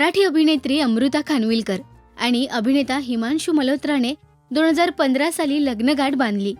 मराठी अभिनेत्री अमृता खानविलकर आणि अभिनेता हिमांशू मल्होत्राने दोन हजार पंधरा साली लग्नगाठ बांधली.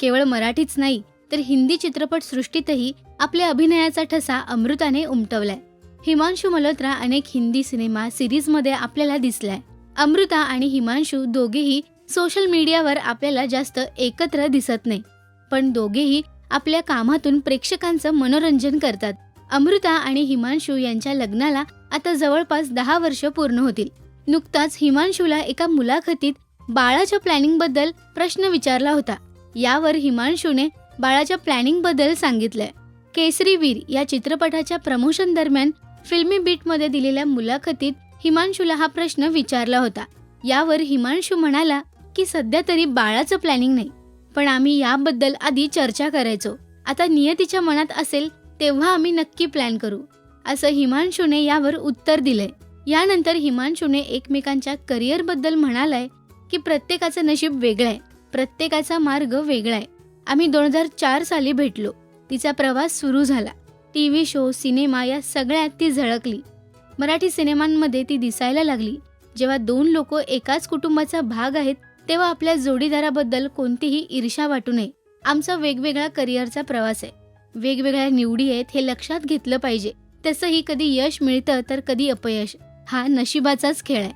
केवळ मराठीच नाही तर हिंदी चित्रपट सृष्टीतही आपल्या अभिनयाचा ठसा अमृताने उमटवलाय. हिमांशू मल्होत्रा अनेक हिंदी सिनेमा सिरीजमध्ये आपल्याला दिसलाय. अमृता आणि हिमांशू दोघेही सोशल मीडियावर आपल्याला जास्त एकत्र दिसत नाही पण दोघेही आपल्या कामातून प्रेक्षकांचं मनोरंजन करतात. अमृता आणि हिमांशू यांच्या लग्नाला आता जवळपास दहा वर्ष पूर्ण होतील. नुकताच हिमांशूला एका मुलाखतीत बाळाच्या प्लॅनिंगबद्दल प्रश्न विचारला होता. यावर हिमांशूने बाळाच्या प्लॅनिंगबद्दल सांगितलंय. केसरी वीर या चित्रपटाच्या प्रमोशन दरम्यान फिल्मी बीटमध्ये दिलेल्या मुलाखतीत हिमांशूला हा प्रश्न विचारला होता. यावर हिमांशू म्हणाला की सध्या तरी बाळाचं प्लॅनिंग नाही पण आम्ही याबद्दल आधी चर्चा करायचो. आता नियतीच्या मनात असेल तेव्हा आम्ही नक्की प्लॅन करू. असं हिमांशूने यावर उत्तर दिलंय. यानंतर हिमांशूने एकमेकांच्या करिअरबद्दल म्हणालाय की प्रत्येकाचं नशीब वेगळं आहे प्रत्येकाचा मार्ग वेगळा आहे आम्ही दोन हजार चार साली भेटलो. तिचा प्रवास सुरू झाला. टी व्ही शो सिनेमा या सगळ्यात ती झळकली. मराठी सिनेमांमध्ये ती दिसायला लागली. जेव्हा दोन लोक एकाच कुटुंबाचा भाग आहेत तेव्हा आपल्या जोडीदाराबद्दल कोणतीही ईर्षा वाटू नये. आमचा वेगवेगळा करिअरचा प्रवास आहे. वेगवेगळ्या निवडी आहेत हे लक्षात घेतलं पाहिजे. तसंही कधी यश मिळतं तर कधी अपयश. हा नशिबाचाच खेळ आहे.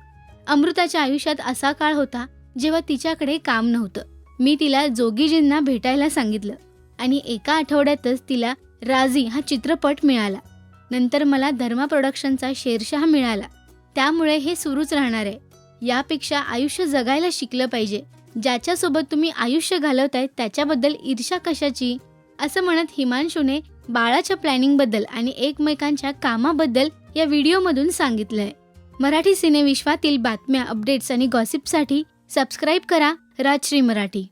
अमृताच्या आयुष्यात असा काळ होता जेव्हा तिच्याकडे काम नव्हतं. मी तिला जोगीजींना भेटायला सांगितलं आणि एका आठवड्यातच तिला राजी हा चित्रपट मिळाला. नंतर मला धर्मा प्रोडक्शनचा शेरशाह मिळाला. त्यामुळे हे सुरूच राहणार आहे. यापेक्षा आयुष्य जगायला शिकलं पाहिजे. ज्याच्यासोबत तुम्ही आयुष्य घालवताय त्याच्याबद्दल ईर्षा कशाची? असं म्हणत हिमांशूने बाळाच्या प्लॅनिंगबद्दल आणि एकमेकांच्या कामाबद्दल या व्हिडिओमधून सांगितलंय. मराठी सिनेविश्वातील बातम्या अपडेट्स आणि गॉसिपसाठी सबस्क्राईब करा राजश्री मराठी.